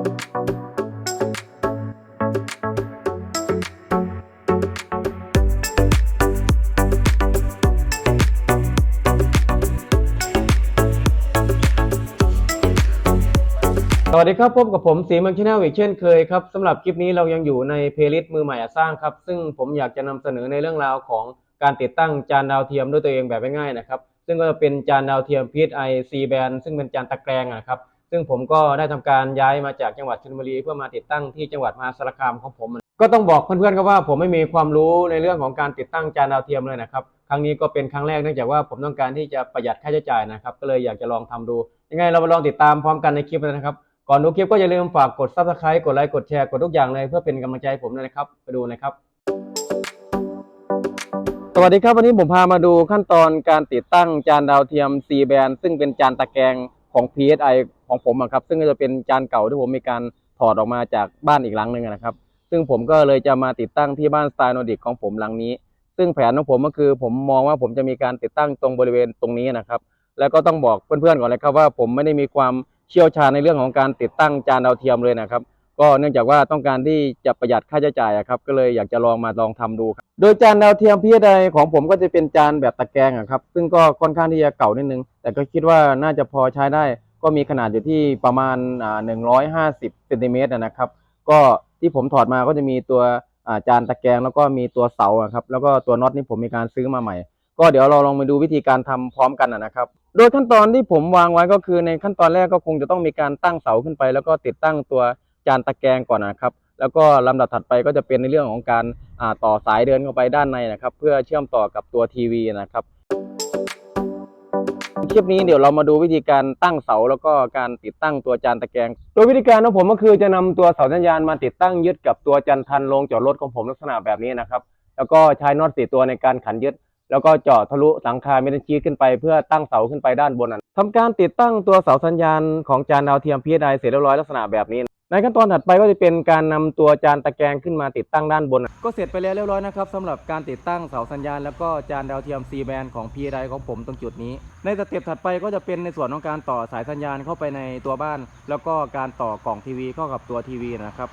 สวัสดีครับพบกับผมสีมังชแนลอีกเช่นเคยครับสำหรับคลิปนี้เรายังอยู่ในเพลย์ลิสต์มือใหม่สร้างครับ ซึ่งผมอยากจะนำเสนอในเรื่องราวของการติดตั้งจานดาวเทียมด้วยตัวเองแบบง่ายๆนะครับ ซึ่งก็จะเป็นจานดาวเทียม PSI C band ซึ่งเป็นจานตะแกรงนะครับ ซึ่งผมก็ได้ทำการย้ายมาจากจังหวัดชลบุรีเพื่อมาติดตั้งที่จังหวัดมหาสารคามของผม ก็ต้องบอกเพื่อนๆครับว่าผมไม่มีความรู้ในเรื่องของการติดตั้งจานดาวเทียมเลยนะครับครั้งนี้ก็เป็นครั้งแรกเนื่องจากว่าผมต้องการที่จะประหยัดค่าใช้จ่ายนะครับ ก็เลยอยากจะลองทำดู ยังไงเรามาลองติดตามพร้อมกันในคลิปเลยนะครับ ก่อนดูคลิปก็อย่าลืมฝากกด subscribe กดไลค์กดแชร์กดทุกอย่างเลยเพื่อเป็นกำลังใจผมด้วยนะครับไปดูนะครับสวัสดีครับวันนี้ผมพามาดูขั้นตอนการติดตั้งจานดาวเทียม C band ซึ่งเป็นจานตะแกรงของ PSI ของผมอะครับ ซึ่งก็จะเป็นจานเก่าที่ผมมีการถอดออกมาจากบ้านอีกหลังหนึ่งนะครับ ซึ่งผมก็เลยจะมาติดตั้งที่บ้านสไตล์นอร์ดิกของผมหลังนี้ ซึ่งแผนของผมก็คือผมมองว่าผมจะมีการติดตั้งตรงบริเวณตรงนี้นะครับ แล้วก็ต้องบอกเพื่อนๆก่อนเลยครับว่าผมไม่ได้มีความเชี่ยวชาญในเรื่องของการติดตั้งจานดาวเทียมเลยนะครับก็เนื่องจากว่าต้องการที่จะประหยัดค่าใช้จ่ายครับก็เลยอยากจะลองมาลองทำดูครับโดยจานดาวเทียมพีไดของผมก็จะเป็นจานแบบตะแกรงครับซึ่งก็ค่อนข้างที่จะเก่านิดนึง แต่ก็คิดว่าน่าจะพอใช้ได้ ก็มีขนาดอยู่ที่ประมาณอ่า150เซนติเมตรนะครับ ก็ที่ผมถอดมาก็จะมีตัวจานตะแกรงแล้วก็มีตัวเสาครับแล้วก็ตัวน็อตนี่ผมมีการซื้อมาใหม่ ก็เดี๋ยวเราลองมาดูวิธีการทำพร้อมกันนะครับ โดยขั้นตอนที่ผมวางไว้ก็คือในขั้นตอนแรกก็คงจะต้องมีการตั้งเสาขึ้นไป แล้วก็ติดตั้งตัวจานตะแกรงก่อนนะครับ แล้วก็ลำดับถัดไปก็จะเป็นในเรื่องของการต่อสายเดินเข้าไปด้านในนะครับ เพื่อเชื่อมต่อกับตัวทีวีนะครับ คลิปนี้เดี๋ยวเรามาดูวิธีการตั้งเสาแล้วก็การติดตั้งตัวจานตะแกรง โดยวิธีการของผมก็คือจะนำตัวเสาสัญญาณมาติดตั้งยึดกับตัวจันทันลงจอดรถของผมลักษณะแบบนี้นะครับ แล้วก็ใช้น็อตสี่ตัวในการขันยึด แล้วก็เจาะทะลุสังคาเมทัลชีทขึ้นไปเพื่อตั้งเสาขึ้นไปด้านบนนั้นทำการติดตั้งตัวเสาสัญญาณของจานดาวเทียม PSI เสร็จเรียบร้อยลักษณะแบบนี้ ในขั้นตอนถัดไปก็จะเป็นการนำตัวจานตะแกรงขึ้นมาติดตั้งด้านบน ก็เสร็จไปแล้วเรียบร้อยนะครับสำหรับการติดตั้งเสาสัญญาณ แล้วก็จานดาวเทียม C band ของ PSI ของผมตรงจุดนี้ ในสเต็ปถัดไปก็จะเป็นในส่วนของการต่อสายสัญญาณเข้าไปในตัวบ้าน แล้วก็การต่อกล่องทีวีเข้ากับตัวทีวีนะครับ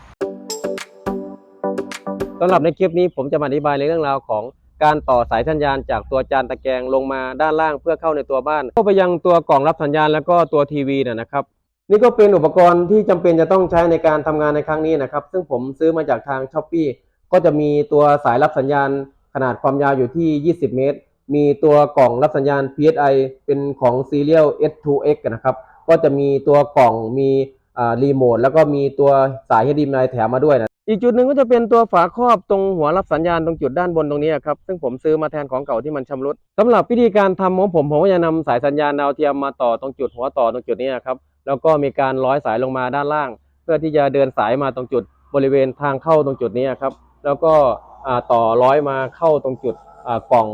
สำหรับในคลิปนี้ผมจะมาอธิบายในเรื่องราวของการต่อสายสัญญาณจากตัวจานตะแกรงลงมาด้านล่างเพื่อเข้าในตัวบ้าน เข้าไปยังตัวกล่องรับสัญญาณแล้วก็ตัวทีวีนะนะครับ นี่ก็เป็นอุปกรณ์ที่จำเป็นจะต้องใช้ในการทำงานในครั้งนี้นะครับ ซึ่งผมซื้อมาจากทางช้อปปีก็จะมีตัวสายรับสัญญาณขนาดความยาวอยู่ที่ 20 เมตร มีตัวกล่องรับสัญญาณ PSI เป็นของ Serial S2X นะครับ ก็จะมีตัวกล่องมีอ่ารีโมทแล้วก็มีตัวสาย HDMI แถมมาด้วยนะอีกจุดหนึ่งก็จะเป็นตัวฝาครอบตรงหัวรับสัญญาณตรงจุดด้านบนตรงนี้ครับซึ่งผมซื้อมาแทนของเก่าที่มันชำรุดสำหรับวิธีการทำของผมผมก็จะนำสายสัญญาณดาวเทียมมาต่อตรงจุดหัวต่อตรงจุดนี้ครับ แล้วก็มีการร้อยสายลงมาด้านล่าง เพื่อที่จะเดินสายมาตรงจุดบริเวณทางเข้าตรงจุดนี้ครับ แล้วก็ต่อร้อยมาเข้าตรงจุดกล่อง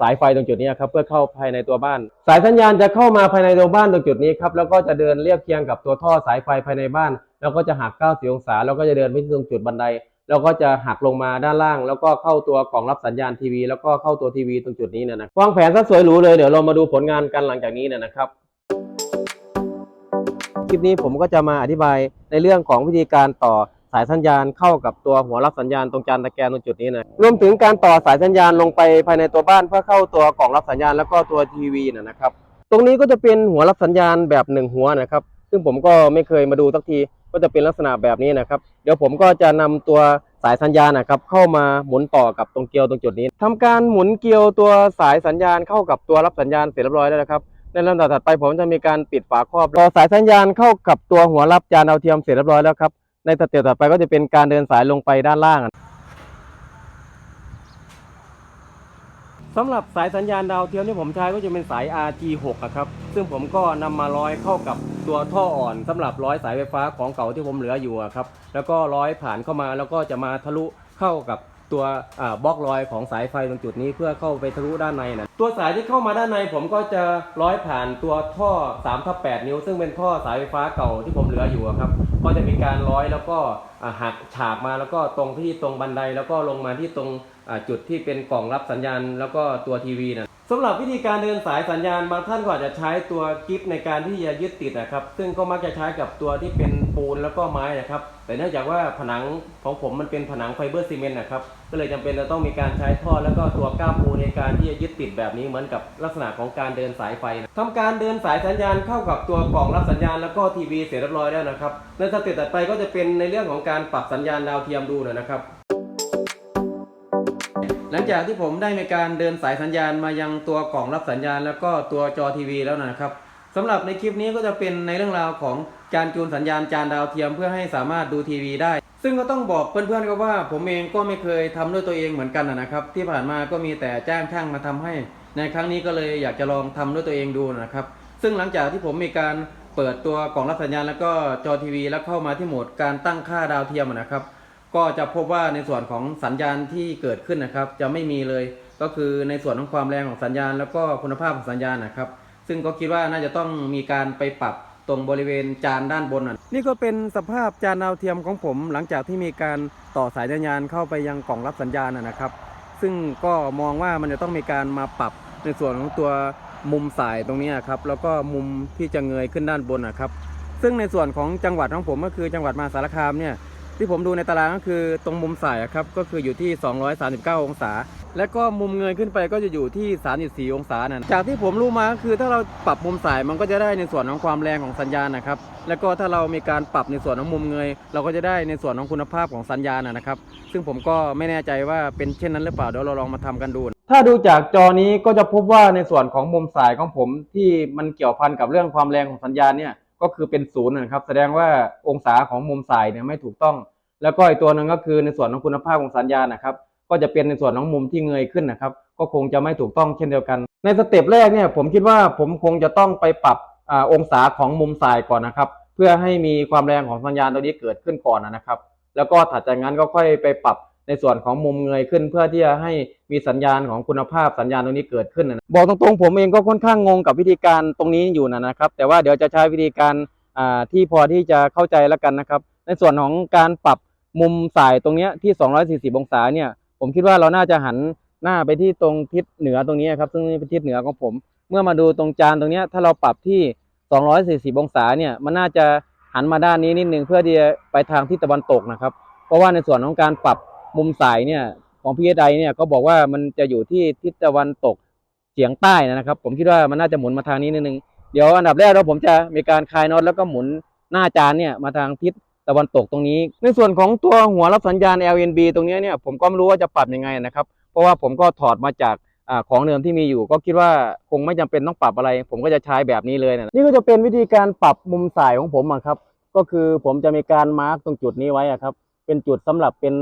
สายไฟตรงจุดนี้ครับเพื่อเข้าภายในตัวบ้าน สายสัญญาณจะเข้ามาภายในตัวบ้านตรงจุดนี้ครับแล้วก็จะเดินเรียบเคียงกับตัวท่อสายไฟภายในบ้าน แล้วก็จะหัก 90 องศา แล้วก็จะเดินไปที่ตรงจุดบันได แล้วก็จะหักลงมาด้านล่าง แล้วก็เข้าตัวกล่องรับสัญญาณทีวี แล้วก็เข้าตัวทีวีตรงจุดนี้เนยนะวางแผนซะสวยหรูเลยเดี๋ยวเรามาดูผลงานกันหลังจากนี้เนยนะครับ คลิปนี้ผมก็จะมาอธิบายในเรื่องของวิธีการต่อสายสัญญาณเข้ากับตัวหัวรับสัญญาณตรงจานตะแกรงตรงจุดนี้นะรวมถึงการต่อสายสัญญาณลงไปภายในตัวบ้านเพื่อเข้าตัวกล่องรับสัญญาณแล้วก็ตัวทีวีนะนะครับ ตรงนี้ก็จะเป็นหัวรับสัญญาณแบบหนึ่งหัวนะครับ ซึ่งผมก็ไม่เคยมาดูสักทีก็จะเป็นลักษณะแบบนี้นะครับ เดี๋ยวผมก็จะนำตัวสายสัญญาณนะครับเข้ามาหมุนต่อกับตรงเกลียวตรงจุดนี้ทำการหมุนเกลียวตัวสายสัญญาณเข้ากับตัวรับสัญญาณเสร็จเรียบร้อยแล้วนะครับ ในลำดับถัดไปผมจะมีการปิดฝาครอบรอสายสัญญาณเข้ากับตัวหัวรับจานดาวเทียมเสร็จเรียบร้อยแล้วครับ ในสเต็ปถัดไปก็จะเป็นการเดินสายลงไปด้านล่างสำหรับสายสัญญาณดาวเทียมที่ผมใช้ก็จะเป็นสาย RG6 ครับ ซึ่งผมก็นำมาร้อยเข้ากับตัวท่ออ่อนสำหรับร้อยสายไฟฟ้าของเก่าที่ผมเหลืออยู่ครับ แล้วก็ร้อยผ่านเข้ามาแล้วก็จะมาทะลุเข้ากับ ตัวบล็อกลอยของสายไฟตรงจุดนี้เพื่อเข้าไปทะลุด้านในนะตัวสายที่เข้ามาด้านในผมก็จะร้อยผ่านตัวท่อ3ทับ8นิ้ว ซึ่งเป็นท่อสายไฟฟ้าเก่าที่ผมเหลืออยู่ครับ ก็จะมีการร้อยแล้วก็หักฉากมาแล้วก็ตรงที่ตรงบันไดแล้วก็ลงมาที่ตรงจุดที่เป็นกล่องรับสัญญาณ แล้วก็ตัวทีวีนะ สำหรับวิธีการเดินสายสัญญาณบางท่านก็อาจจะใช้ตัวกิฟในการที่จะยึดติดนะครับ ซึ่งก็มักจะใช้กับตัวที่เป็นปูนแล้วก็ไม้นะครับ แต่เนื่องจากว่าผนังของผมมันเป็นผนังไฟเบอร์ซีเมนต์นะครับ ก็เลยจำเป็นจะต้องมีการใช้ท่อแล้วก็ตัวก้ามปูในการที่จะยึดติดแบบนี้เหมือนกับลักษณะของการเดินสายไฟนะทำการเดินสายสัญญาณเข้ากับตัวกล่องรับสัญญาณแล้วก็ทีวีเสร็จเรียบร้อยแล้วนะครับในสเต็ปต่อไปก็จะเป็นในเรื่องของการปรับสัญญาณดาวเทียมดูนะครับ หลังจากที่ผมได้มีการเดินสายสัญญาณมายังตัวกล่องรับสัญญาณ แล้วก็ตัวจอทีวีแล้วนะครับสำหรับในคลิปนี้ก็จะเป็นในเรื่องราวของการจูนสัญญาณจานดาวเทียมเพื่อให้สามารถดูทีวีได้ ซึ่งก็ต้องบอกเพื่อนๆก็ว่าผมเองก็ไม่เคยทำด้วยตัวเองเหมือนกันนะครับ ที่ผ่านมาก็มีแต่จ้างช่างมาทำให้ ในครั้งนี้ก็เลยอยากจะลองทำด้วยตัวเองดูนะครับ ซึ่งหลังจากที่ผมมีการเปิดตัวกล่องรับสัญญาณแล้วก็จอทีวี แล้วเข้ามาที่โหมดการตั้งค่าดาวเทียมนะครับ ก็จะพบว่าในส่วนของสัญญาณที่เกิดขึ้นนะครับ จะไม่มีเลยก็คือในส่วนของความแรงของสัญญาณ แล้วก็คุณภาพของสัญญาณนะครับ ซึ่งก็คิดว่าน่าจะต้องมีการไปปรับตรงบริเวณจานด้านบนนี่ก็เป็นสภาพจานดาวเทียมของผม หลังจากที่มีการต่อสายสัญญาณเข้าไปยังกล่องรับสัญญาณนะครับ ซึ่งก็มองว่ามันจะต้องมีการมาปรับในส่วนของตัวมุมสายตรงนี้ครับแล้วก็มุมที่จะเงยขึ้นด้านบนนะครับ ซึ่งในส่วนของจังหวัดของผมก็คือจังหวัดมาสารคามเนี่ย ที่ผมดูในตารางก็คือตรงมุมสายครับก็คืออยู่ที่ 239 องศา และก็มุมเงยขึ้นไปก็จะอยู่ที่ 34 องศานะจากที่ผมรู้มาก็คือถ้าเราปรับมุมสายมันก็จะได้ในส่วนของความแรงของสัญญาณนะครับแล้วก็ถ้าเรามีการปรับในส่วนของมุมเงย เราก็จะได้ในส่วนของคุณภาพของสัญญาณนะนะครับ ซึ่งผมก็ไม่แน่ใจว่าเป็นเช่นนั้นหรือเปล่าเดี๋ยวเราลองมาทำกันดู ถ้าดูจากจอนี้ก็จะพบว่าในส่วนของมุมสายของผมที่มันเกี่ยวพันกับเรื่องความแรงของสัญญาณเนี่ย ก็คือเป็นศูนย์นะครับ แสดงว่าองศาของมุมสายเนี่ยไม่ถูกต้อง แล้วก็อีกตัวหนึ่งก็คือในส่วนของคุณภาพของสัญญาณนะครับ ก็จะเป็นในส่วนของมุมที่เงยขึ้นนะครับ ก็คงจะไม่ถูกต้องเช่นเดียวกัน ในสเต็ปแรกเนี่ยผมคิดว่าผมคงจะต้องไปปรับอองศาของมุมสายก่อนนะครับ เพื่อให้มีความแรงของสัญญาณตัวนี้เกิดขึ้นก่อนนะครับ แล้วก็ถัดจากนั้นก็ค่อยไปปรับ ในส่วนของมุมเงยขึ้นเพื่อที่จะให้มีสัญญาณของคุณภาพสัญญาณตรงนี้เกิดขึ้นนะบอกตรงๆผมเองก็ค่อนข้างงงกับวิธีการตรงนี้อยู่นะนะครับ แต่ว่าเดี๋ยวจะใช้วิธีการที่พอที่จะเข้าใจแล้วกันนะครับ ในส่วนของการปรับมุมสายตรงนี้ยที่ 240 องศาเนี่ยผมคิดว่าเราน่าจะหันหน้าไปที่ตรงทิศเหนือตรงนี้ครับซึ่งเป็นทิศเหนือของผม เมื่อมาดูตรงจานตรงนี้ถ้าเราปรับที่ 240 องศาเนี่ยมันน่าจะหันมาด้านนี้นิดนึงเพื่อที่จะไปทางทิศตะวันตกนะครับ เพราะว่าในส่วนของการปรับ มุมสายเนี่ยของ PSI เนี่ยก็บอกว่ามันจะอยู่ที่ทิศตะวันตกเฉียงใต้นะครับ ผมคิดว่ามันน่าจะหมุนมาทางนี้นิดนึงเดี๋ยวอันดับแรกเราผมจะมีการคลายน็อตแล้วก็หมุนหน้าจานเนี่ยมาทางทิศตะวันตกตรงนี้ ในส่วนของตัวหัวรับสัญญาณ LNB ตรงนี้เนี่ยผมก็ไม่รู้ว่าจะปรับยังไงนะครับ เพราะว่าผมก็ถอดมาจากอของเดิมที่มีอยู่ ก็คิดว่าคงไม่จำเป็นต้องปรับอะไร ผมก็จะใช้แบบนี้เลยนะนี่ก็จะเป็นวิธีการปรับมุมสายของผมครับ ก็คือผมจะมีการมาร์กตรงจุดนี้ไว้ครับ เป็นจุดสำหรับเป็น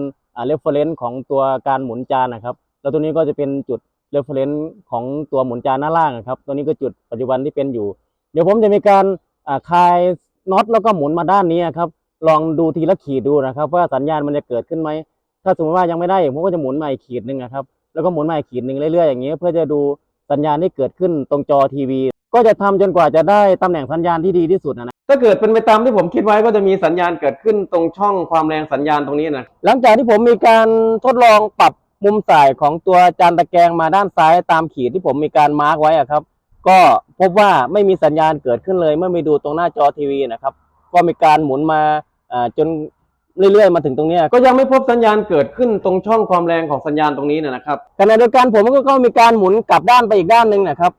เรฟเฟรนซ์ของตัวการหมุนจานนะครับ แล้วตัวนี้ก็จะเป็นจุดเรฟเฟรนซ์ของตัวหมุนจานหน้าล่างอะครับ ตัวนี้ก็จุดปัจจุบันที่เป็นอยู่ เดี๋ยวผมจะมีการคลายน็อตแล้วก็หมุนมาด้านนี้ครับ ลองดูทีละขีดดูนะครับ ว่าสัญญาณมันจะเกิดขึ้นไหม ถ้าสมมติว่ายังไม่ได้ผมก็จะหมุนมาอีกขีดหนึ่งนะครับ แล้วก็หมุนมาอีกขีดหนึ่งเรื่อยๆอย่างนี้เพื่อจะดูสัญญาณที่เกิดขึ้นตรงจอทีวี ก็จะทำจนกว่าจะได้ตำแหน่งสัญญาณที่ดีที่สุดนะถ้าเกิดเป็นไปตามที่ผมคิดไว้ก็จะมีสัญญาณเกิดขึ้นตรงช่องความแรงสัญญาณตรงนี้นะหลังจากที่ผมมีการทดลองปรับมุมสายของตัวจานตะแกรงมาด้านซ้ายตามขีดที่ผมมีการมาร์กไว้อะครับ ก็พบว่าไม่มีสัญญาณเกิดขึ้นเลย เมื่อไปดูตรงหน้าจอทีวีนะครับ ก็มีการหมุนมาอ่าจนเรื่อยๆมาถึงตรงเนี้ยก็ยังไม่พบสัญญาณเกิดขึ้นตรงช่องความแรงของสัญญาณตรงนี้นะครับขณะเดียวกันผมก็ก็มีการหมุนกลับด้านไปอีกด้านหนึ่งนะครับ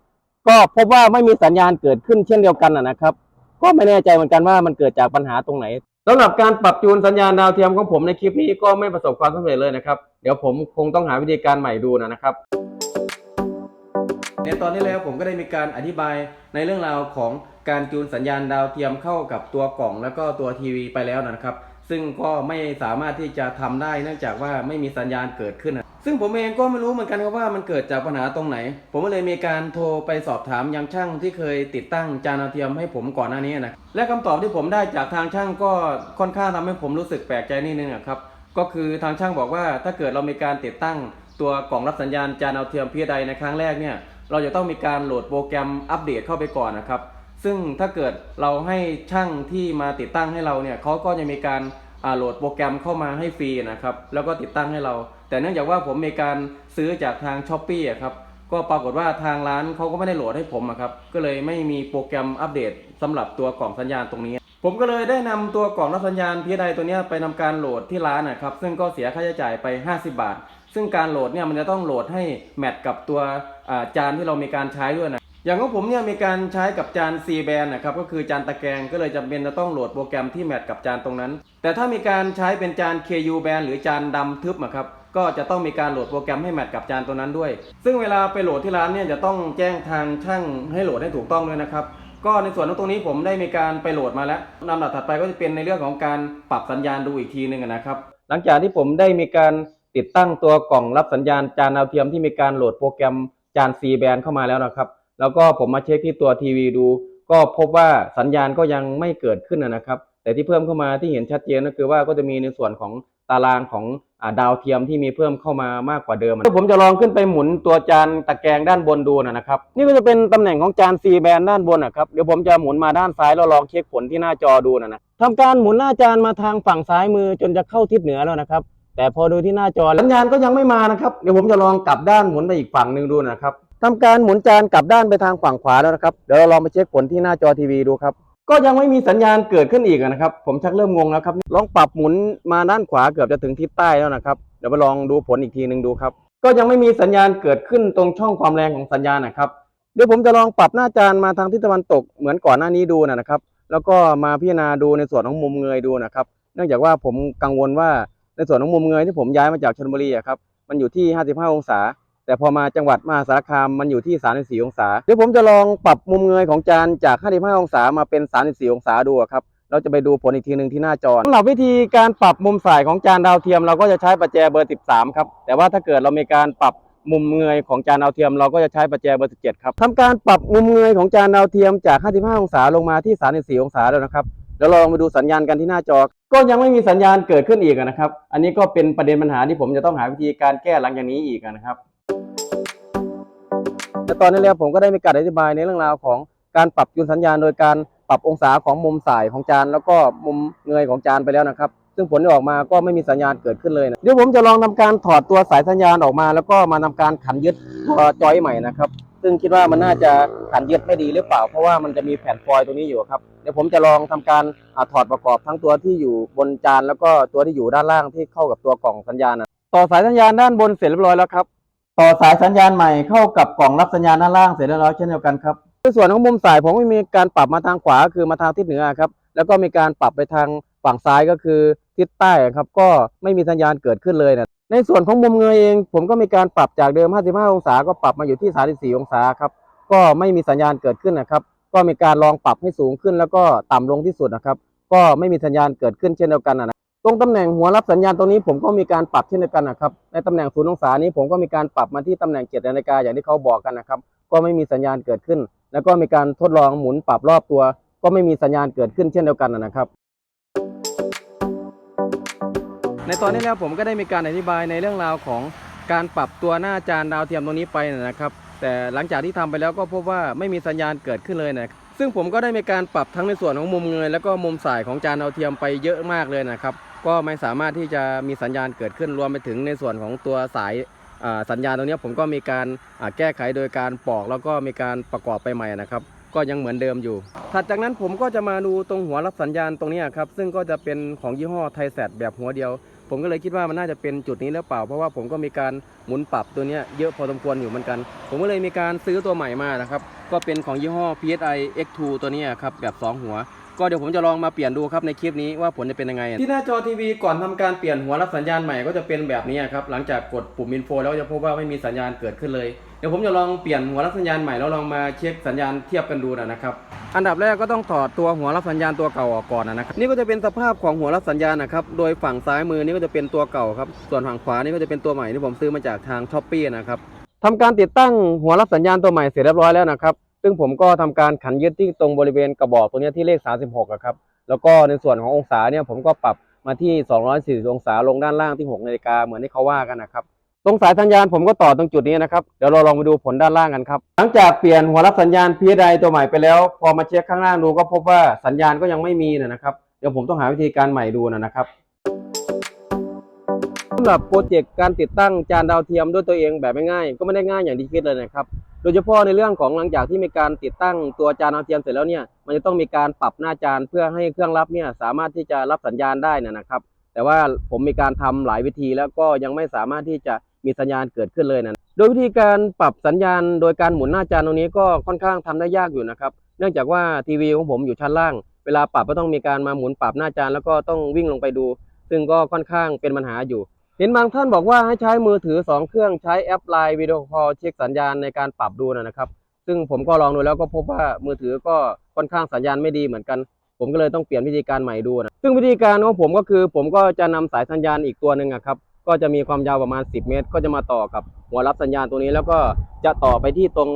ก็พบว่าไม่มีสัญญาณเกิดขึ้นเช่นเดียวกันนะครับ ก็ไม่แน่ใจเหมือนกันว่ามันเกิดจากปัญหาตรงไหนสำหรับการปรับจูนสัญญาณดาวเทียมของผมในคลิปนี้ก็ไม่ประสบความสำเร็จเลยนะครับ เดี๋ยวผมคงต้องหาวิธีการใหม่ดูนะครับ ในตอนนี้แล้วผมก็ได้มีการอธิบายในเรื่องราวของการจูนสัญญาณดาวเทียมเข้ากับตัวกล่องแล้วก็ตัวทีวีไปแล้วนะครับ ซึ่งก็ไม่สามารถที่จะทำได้เนื่องจากว่าไม่มีสัญญาณเกิดขึ้น ซึ่งผมเองก็ไม่รู้เหมือนกันครับว่ามันเกิดจากปัญหาตรงไหน ผมก็เลยมีการโทรไปสอบถามยังช่างที่เคยติดตั้งจานดาวเทียมให้ผมก่อนหน้านี้นะและคำตอบที่ผมได้จากทางช่างก็ค่อนข้างทำให้ผมรู้สึกแปลกใจนิดนึงอะครับก็คือทางช่างบอกว่าถ้าเกิดเรามีการติดตั้งตัวกล่องรับสัญญาณจานดาวเทียมพีใดในครั้งแรกเนี่ยเราจะต้องมีการโหลดโปรแกรมอัปเดตเข้าไปก่อนนะครับ ซึ่งถ้าเกิดเราให้ช่างที่มาติดตั้งให้เราเนี่ยเขาก็จะมีการอ่าโหลดโปรแกรมเข้ามาให้ฟรีนะครับ แล้วก็ติดตั้งให้เรา แต่เนื่องจากว่าผมมีการซื้อจากทางช้อปปี้ครับก็ปรากฏว่าทางร้านเขาก็ไม่ได้โหลดให้ผมครับก็เลยไม่มีโปรแกรมอัปเดตสำหรับตัวกล่องสัญญาณตรงนี้ ผมก็เลยได้นำตัวกล่องรับสัญญาณพีไดตัวนี้ไปทำการโหลดที่ร้านนะครับซึ่งก็เสียค่าใช้จ่ายไป 50 บาท ซึ่งการโหลดเนี่ยมันจะต้องโหลดให้แมทกับตัวจานที่เรามีการใช้ด้วยนะอย่างของผมเนี่ยมีการใช้กับจาน C band นะครับก็คือจานตะแกรงก็เลยจำเป็นจะต้องโหลดโปรแกรมที่แมทกับจานตรงนั้น แต่ถ้ามีการใช้เป็นจาน KU band หรือจานดำทึบอะครับ ก็จะต้องมีการโหลดโปรแกรมให้แมทกับจานตัวนั้นด้วย ซึ่งเวลาไปโหลดที่ร้านเนี่ยจะต้องแจ้งทางช่างให้โหลดให้ถูกต้องด้วยนะครับ ก็ในส่วนของตรงนี้ผมได้มีการไปโหลดมาแล้วลำดับถัดไปก็จะเป็นในเรื่องของการปรับสัญญาณดูอีกทีหนึ่งนะครับ หลังจากที่ผมได้มีการติดตั้งตัวกล่องรับสัญญาณจานดาวเทียมที่มีการโหลดโปรแกรมจาน C band เข้ามาแล้วนะครับ แล้วก็ผมมาเช็คที่ตัวทีวีดู ก็พบว่าสัญญาณก็ยังไม่เกิดขึ้นนะครับ แต่ที่เพิ่มเข้ามาที่เห็นชัดเจนก็คือว่าก็จะมีในส่วนของตารางของ ดาวเทียมที่มีเพิ่มเข้ามามากกว่าเดิมผมจะลองขึ้นไปหมุนตัวจานตะแกรงด้านบนดูนะครับ นี่ก็จะเป็นตำแหน่งของจาน C band ด้านบนนะครับเดี๋ยวผมจะหมุนมาด้านซ้ายแล้วลองเช็คผลที่หน้าจอดูนะนะทำการหมุนหน้าจานมาทางฝั่งซ้ายมือจนจะเข้าทิศเหนือแล้วนะครับ แต่พอดูที่หน้าจอสัญญาณก็ยังไม่มานะครับเดี๋ยวผมจะลองกลับด้านหมุนไปอีกฝั่งหนึ่งดูนะครับทำการหมุนจานกลับด้านไปทางฝั่งขวาแล้วนะครับเดี๋ยวเราลองไปเช็คผลที่หน้าจอทีวีดูครับ ก็ยังไม่มีสัญญาณเกิดขึ้นอีกนะครับ ผมชักเริ่มงงแล้วครับลองปรับหมุนมาด้านขวาเกือบจะถึงทิศใต้แล้วนะครับเดี๋ยวไปลองดูผลอีกทีหนึ่งดูครับ ก็ยังไม่มีสัญญาณเกิดขึ้นตรงช่องความแรงของสัญญาณนะครับเดี๋ยวผมจะลองปรับหน้าจานมาทางทิศตะวันตกเหมือนก่อนหน้านี้ดูนะครับ แล้วก็มาพิจารณาดูในส่วนของมุมเงยดูนะครับเนื่องจากว่าผมกังวลว่าในส่วนของมุมเงยที่ผมย้ายมาจากชลบุรีครับมันอยู่ที่ 55 องศา แต่พอมาจังหวัดมหาสารคามมันอยู่ที่ 34 องศา เดี๋ยวผมจะลองปรับมุมเงยของจานจาก 55 องศามาเป็น 34 องศาดูครับ เราจะไปดูผลอีกทีหนึ่งที่หน้าจอสำหรับวิธีการปรับมุมสายของจานดาวเทียม เราก็จะใช้ประแจเบอร์ 13 ครับ แต่ว่าถ้าเกิดเรามีการปรับมุมเงยของจานดาวเทียม เราก็จะใช้ประแจเบอร์ 17 ครับทำการปรับมุมเงยของจานดาวเทียมจาก 55 องศาลงมาที่ 34 องศาแล้วนะครับเดี๋ยวเราลองไปดูสัญญาณกันที่หน้าจอ ก็ยังไม่มีสัญญาณเกิดขึ้นอีกนะครับ อันนี้ก็เป็นประเด็นปัญหาที่ผมจะต้องหาวิธีการแก้หลังจากนี้อีกนะครับ และตอนนี้แล้วผมก็ได้มีการอธิบายในเรื่องราวของการปรับจูนสัญญาณ โดยการปรับองศาของมุมสายของจาน แล้วก็มุมเงยของจานไปแล้วนะครับ ซึ่งผลที่ออกมาก็ไม่มีสัญญาณเกิดขึ้นเลยนะเดี๋ยวผมจะลองทำการถอดตัวสายสัญญาณออกมา แล้วก็มาทำการขันยึดตัวจอยใหม่นะครับซึ่งคิดว่ามันน่าจะขันยึดไม่ดีหรือเปล่า เพราะว่ามันจะมีแผ่นฟอยล์ตรงนี้อยู่ครับเดี๋ยวผมจะลองทำการอถอดประกอบทั้งตัวที่อยู่บนจาน แล้วก็ตัวที่อยู่ด้านล่างที่เข้ากับตัวกล่องสัญญาณนะต่อสายสัญญาณด้านบนเสร็จเรียบร้อยแล้วครับ ต่อสายสัญญาณใหม่เข้ากับกล่องรับสัญญาณด้านล่างเสร็จเรียบร้อยเช่นเดียวกันครับในส่วนของมุมสายผมไม่มีการปรับมาทางขวาคือมาทางทิศเหนือครับ แล้วก็มีการปรับไปทางฝั่งซ้ายก็คือทิศใต้ครับ ก็ไม่มีสัญญาณเกิดขึ้นเลยนะในส่วนของมุมเงยเอง ผมก็มีการปรับจากเดิม 55 องศา ก็ปรับมาอยู่ที่ 34 องศาครับ ก็ไม่มีสัญญาณเกิดขึ้นนะครับ ก็มีการลองปรับให้สูงขึ้นแล้วก็ต่ำลงที่สุดนะครับ ก็ไม่มีสัญญาณเกิดขึ้นเช่นเดียวกันนะ ตรงตำแหน่งหัวรับสัญญาณตรงนี้ผมก็มีการปรับเช่นเดียวกันนะครับ ในตำแหน่งศูนย์องศานี้ผมก็มีการปรับมาที่ตำแหน่งเจ็ดนาฬิกาอย่างที่เขาบอกกันนะครับ ก็ไม่มีสัญญาณเกิดขึ้น แล้วก็มีการทดลองหมุนปรับรอบตัว ก็ไม่มีสัญญาณเกิดขึ้นเช่นเดียวกันนะครับในตอนนี้แล้วผมก็ได้มีการอธิบายในเรื่องราวของการปรับตัวหน้าจานดาวเทียมตรงนี้ไปนะครับ แต่หลังจากที่ทำไปแล้วก็พบว่าไม่มีสัญญาณเกิดขึ้นเลยนะซึ่งผมก็ได้มีการปรับทั้งในส่วนของมุมเงยแล้วก็มุมสายของจานดาวเทียมไปเยอะมากเลยนะครับ ก็ไม่สามารถที่จะมีสัญญาณเกิดขึ้นรวมไปถึงในส่วนของตัวสายสัญญาณตรงนี้ผมก็มีการแก้ไขโดยการปอกแล้วก็มีการประกอบไปใหม่นะครับ ก็ยังเหมือนเดิมอยู่ ถัดจากนั้นผมก็จะมาดูตรงหัวรับสัญญาณตรงนี้ครับซึ่งก็จะเป็นของยี่ห้อไทแซดแบบหัวเดียว ผมก็เลยคิดว่ามันน่าจะเป็นจุดนี้หรือเปล่า เพราะว่าผมก็มีการหมุนปรับตัวนี้เยอะพอสมควรอยู่เหมือนกัน ผมก็เลยมีการซื้อตัวใหม่มานะครับก็เป็นของยี่ห้อ PSI X2 ตัวนี้ครับแบบ 2 หัว ก็เดี๋ยวผมจะลองมาเปลี่ยนดูครับในคลิปนี้ว่าผลจะเป็นยังไง ที่หน้าจอทีวีก่อนทำการเปลี่ยนหัวรับสัญญาณใหม่ก็จะเป็นแบบนี้ครับหลังจากกดปุ่มอินโฟแล้วจะพบว่าไม่มีสัญญาณเกิดขึ้นเลยเดี๋ยวผมจะลองเปลี่ยนหัวรับสัญญาณใหม่แล้วลองมาเช็คสัญญาณเทียบกันดูนะครับอันดับแรกก็ต้องถอดตัวหัวรับสัญญาณตัวเก่าออกก่อนนะครับนี่ก็จะเป็นสภาพของหัวรับสัญญาณนะครับโดยฝั่งซ้ายมือนี่ก็จะเป็นตัวเก่าครับส่วนฝั่งขวานี่ก็จะเป็นตัวใหม่ที่ผมซื้อมาจากทางช้อปปี้นะครับทำการติดตั้งหัวรับสัญญาณตัวใหม่เสร็จเรียบร้อยแล้วนะครับ ซึ่งผมก็ทำการขันยึดที่ตรงบริเวณกระบอกตัวนี้ที่เลข 36อะครับแล้วก็ในส่วนขององศาเนี่ยผมก็ปรับมาที่ 240 องศาลงด้านล่างที่6นาฬิกาเหมือนที่เขาว่ากันนะครับตรงสายสัญญาณผมก็ต่อตรงจุดนี้นะครับเดี๋ยวเราลองไปดูผลด้านล่างกันครับ หลังจากเปลี่ยนหัวรับสัญญาณ PSI ตัวใหม่ไปแล้ว พอมาเช็คข้างล่างดูก็พบว่าสัญญาณก็ยังไม่มีนะครับเดี๋ยวผมต้องหาวิธีการใหม่ดูนะครับสำหรับโปรเจกต์การติดตั้งจานดาวเทียมด้วยตัวเองแบบไม่ง่ายก็ไม่ได้ง่ายอย่างที่คิดเลยนะครับ โดยเฉพาะในเรื่องของหลังจากที่มีการติดตั้งตัวจานดาวเทียมเสร็จแล้วเนี่ยมันจะต้องมีการปรับหน้าจานเพื่อให้เครื่องรับเนี่ยสามารถที่จะรับสัญญาณได้นะนะครับ แต่ว่าผมมีการทำหลายวิธีแล้วก็ยังไม่สามารถที่จะมีสัญญาณเกิดขึ้นเลยนะโดยวิธีการปรับสัญญาณโดยการหมุนหน้าจานตรงนี้ก็ค่อนข้างทำได้ยากอยู่นะครับ เนื่องจากว่าทีวีของผมอยู่ชั้นล่าง เวลาปรับก็ต้องมีการมาหมุนปรับหน้าจานแล้วก็ต้องวิ่งลงไปดู ซึ่งก็ค่อนข้างเป็นปัญหาอยู่ เห็นบางท่านบอกว่าให้ใช้มือถือ 2 เครื่องใช้แอปไลน์วิดีโอคอลเช็คสัญญาณในการปรับดูนะครับ ซึ่งผมก็ลองดูแล้วก็พบว่ามือถือก็ค่อนข้างสัญญาณไม่ดีเหมือนกัน ผมก็เลยต้องเปลี่ยนวิธีการใหม่ดูนะซึ่งวิธีการของผมก็คือ ผมก็จะนำสายสัญญาณอีกตัวหนึ่งอะครับก็จะมีความยาวประมาณ 10 เมตร ก็จะมาต่อกับหัวรับสัญญาณตัวนี้ แล้วก็จะต่อไปที่ตรง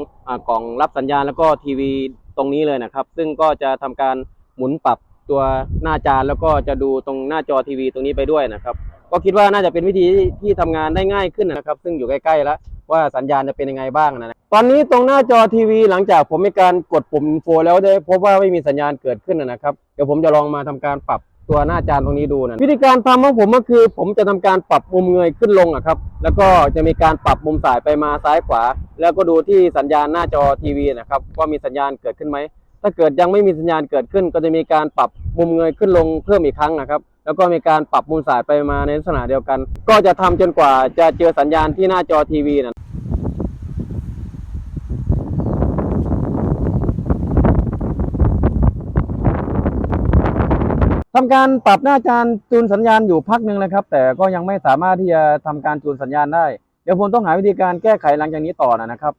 กล่องรับสัญญาณแล้วก็ทีวีตรงนี้เลยนะครับ ซึ่งก็จะทำการหมุนปรับตัวหน้าจานแล้วก็จะดูตรงหน้าจอทีวีตรงนี้ไปด้วยนะครับ ก็คิดว่าน่าจะเป็นวิธีที่ทำงานได้ง่ายขึ้นนะครับ ซึ่งอยู่ใกล้ๆแล้วว่าสัญญาณจะเป็นยังไงบ้างนะตอนนี้ตรงหน้าจอทีวีหลังจากผมมีการกดปุ่มโฟแล้วได้พบว่าไม่มีสัญญาณเกิดขึ้นนะครับ เดี๋ยวผมจะลองมาทำการปรับตัวหน้าจานตรงนี้ดูนะวิธีการทำของผมก็คือ ผมจะทำการปรับมุมเงยขึ้นลงอะครับ แล้วก็จะมีการปรับมุมสายไปมาซ้ายขวา แล้วก็ดูที่สัญญาณหน้าจอทีวีนะครับว่ามีสัญญาณเกิดขึ้นไหมถ้าเกิดยังไม่มีสัญญาณเกิดขึ้น ก็จะมีการปรับมุมเงยขึ้นลงเพิ่มอีกครั้งนะครับ แล้วก็มีการปรับมุมสายไปมาในลักษณะเดียวกัน ก็จะทำจนกว่าจะเจอสัญญาณที่หน้าจอทีวีนะทำการปรับหน้าจานจูนสัญญาณอยู่พักหนึ่งนะครับ แต่ก็ยังไม่สามารถที่จะทำการจูนสัญญาณได้ เดี๋ยวผมต้องหาวิธีการแก้ไขหลังจากนี้ต่อนะครับ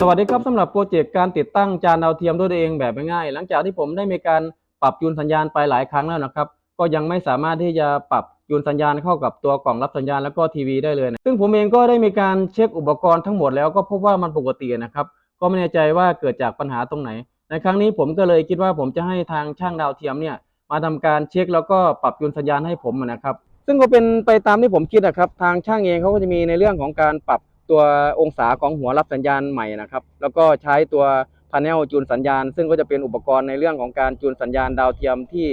สวัสดีครับสำหรับโปรเจกต์การติดตั้งจานดาวเทียมด้วยตัวเองแบบง่ายๆหลังจากที่ผมได้มีการ ปรับจูนสัญญาณไปหลายครั้งแล้วนะครับ ก็ยังไม่สามารถที่จะปรับจูนสัญญาณเข้ากับตัวกล่องรับสัญญาณแล้วก็ทีวีได้เลยนะซึ่งผมเองก็ได้มีการเช็คอุปกรณ์ทั้งหมดแล้วก็พบว่ามันปกตินะครับ ก็ไม่แน่ใจว่าเกิดจากปัญหาตรงไหน ในครั้งนี้ผมก็เลยคิดว่าผมจะให้ทางช่างดาวเทียมเนี่ยมาทำการเช็คแล้วก็ปรับจูนสัญญาณให้ผมนะครับ ซึ่งก็เป็นไปตามที่ผมคิดนะครับ ทางช่างเองเขาก็จะมีในเรื่องของการปรับตัวองศาของหัวรับสัญญาณใหม่นะครับ แล้วก็ใช้ตัว พาเนลจูนสัญญาณ ซึ่งก็จะเป็นอุปกรณ์ในเรื่องของการจูนสัญญาณดาวเทียมที่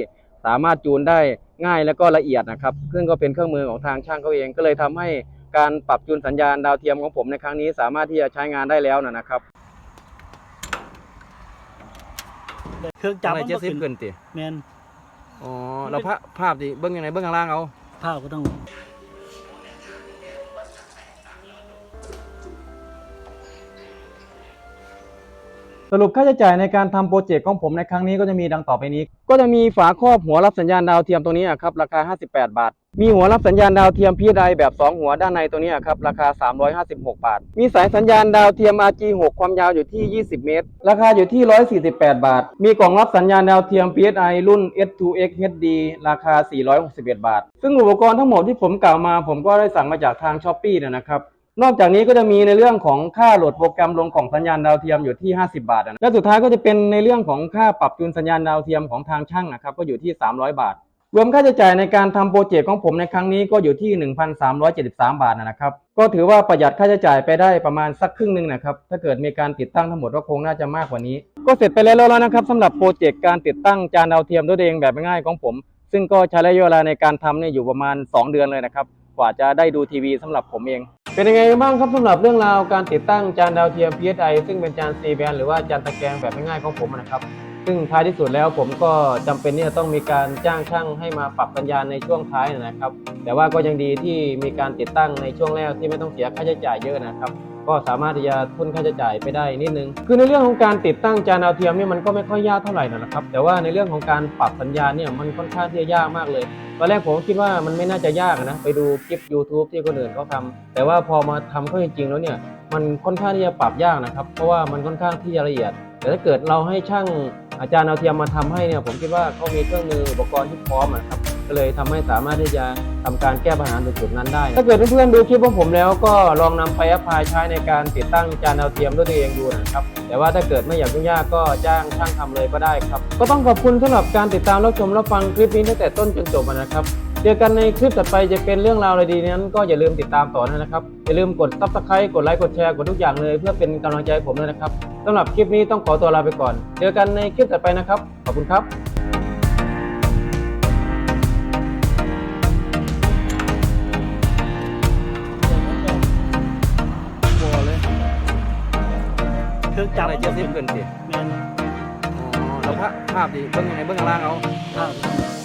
สามารถจูนได้ง่ายและก็ละเอียดนะครับ ซึ่งก็เป็นเครื่องมือของทางช่างเขาเอง ก็เลยทำให้การปรับจูนสัญญาณดาวเทียมของผมในครั้งนี้สามารถที่จะใช้งานได้แล้วนะครับเครื่องจับอะไรมันเจ็ดบ่สิบขึ้นขึ้นติแมนอ๋อแล้วภาพภาพดิเบื้องยังไงเบื้องข้างล่างเอาภาพก็ต้อง สรุปค่าใช้จ่ายในการทำโปรเจกต์ของผมในครั้งนี้ก็จะมีดังต่อไปนี้ ก็จะมีฝาครอบหัวรับสัญญาณดาวเทียมตรงนี้ครับราคา 58 บาท มีหัวรับสัญญาณดาวเทียมพีไดแบบ 2 หัวด้านในตัวนี้ครับราคา 356 บาท มีสายสัญญาณดาวเทียม RG6 ความยาวอยู่ที่ 20 เมตร ราคาอยู่ที่ 148 บาท มีกล่องรับสัญญาณดาวเทียม PSI รุ่น S2X HD ราคา 461 บาท ซึ่งอุปกรณ์ทั้งหมดที่ผมกล่าวมา ผมก็ได้สั่งมาจากทาง s h อ p e e นะครับ นอกจากนี้ก็จะมีในเรื่องของค่าโหลดโปรแกรมลงกล่องสัญญาณดาวเทียมอยู่ที่ 50 บาทนะและสุดท้ายก็จะเป็นในเรื่องของค่าปรับจูนสัญญาณดาวเทียมของทางช่างนะครับก็อยู่ที่ 300 บาท รวมค่าใช้จ่ายในการทำโปรเจกต์ของผมในครั้งนี้ก็อยู่ที่ 1,373 บาทนะครับก็ถือว่าประหยัดค่าใช้จ่ายไปได้ประมาณสักครึ่งหนึ่งนะครับถ้าเกิดมีการติดตั้งทั้งหมดก็คงน่าจะมากกว่านี้ ก็เสร็จไปแล้วแล้วนะครับสำหรับโปรเจกต์การติดตั้งจานดาวเทียมด้วยตัวเองแบบง่ายของผม ซึ่งก็ใช้ระยะเวลาในการทำเนี่ยอยู่ประมาณ 2 เดือนเลยนะครับกว่าจะได้ดูทีวีสำหรับผมเอง เป็นยังไงบ้างครับสำหรับเรื่องราวการติดตั้งจานดาวเทียม PSI ซึ่งเป็นจาน C band หรือว่าจานตะแกรงแบบง่ายๆของผมนะครับ ซึ่งท้ายที่สุดแล้วผมก็จำเป็นที่จะต้องมีการจ้างช่างให้มาปรับสัญญาณในช่วงท้ายนะครับ แต่ว่าก็ยังดีที่มีการติดตั้งในช่วงแรกที่ไม่ต้องเสียค่าใช้จ่ายเยอะนะครับ ก็สามารถที่จะทุนค่าใช้จ่ายไปได้นิดนึง คือในเรื่องของการติดตั้งจานดาวเทียมเนี่ยมันก็ไม่ค่อยยากเท่าไหร่นะครับ แต่ว่าในเรื่องของการปรับสัญญาณเนี่ยมันค่อนข้างที่จะยากมากเลยตอนแรกผมคิดว่ามันไม่น่าจะยากนะไปดูคลิป YouTube ที่คนอื่นเขาทำแต่ว่าพอมาทำเข้าจริงๆแล้วเนี่ยมันค่อนข้างที่จะปรับยากนะครับ เพราะว่ามันค่อนข้างที่จะละเอียด แต่ถ้าเกิดเราให้ช่างอาจารย์เอาเทียมมาทำให้เนี่ยผมคิดว่าเขามีเครื่องมืออุปกรณ์ที่พร้อมนะครับ ก็เลยทำให้สามารถที่จะทำการแก้ปัญหาในจุดนั้นได้ ถ้าเกิดเพื่อนๆดูคลิปของผมแล้วก็ลองนำไปแอพพลายใช้ในการติดตั้งจานดาวเทียมด้วยตัวเองดูนะครับ แต่ว่าถ้าเกิดไม่อยากยุ่งยากก็จ้างช่างทำเลยก็ได้ครับ ก็ต้องขอบคุณสำหรับการติดตามรับชมรับฟังคลิปนี้ตั้งแต่ต้นจนจบนะครับเจอกันในคลิปต่อไปจะเป็นเรื่องราวอะไรดีนั้น ก็อย่าลืมติดตามต่อนะครับ อย่าลืมกด subscribe กดไลค์กดแชร์กดทุกอย่างเลย เพื่อเป็นกำลังใจให้ผมด้วยนะครับสำหรับคลิปนี้ต้องขอตัวลาไปก่อน เจอกันในคลิปต่อไปนะครับ ขอบคุณครับ เครื่องจับอะไรเจ็ดสิบเกินสิแม่นอ๋อแล้วภาพภาพดิเบิ้งยังไงเบิ้งข้างล่างเอาข้าวก็ต้อง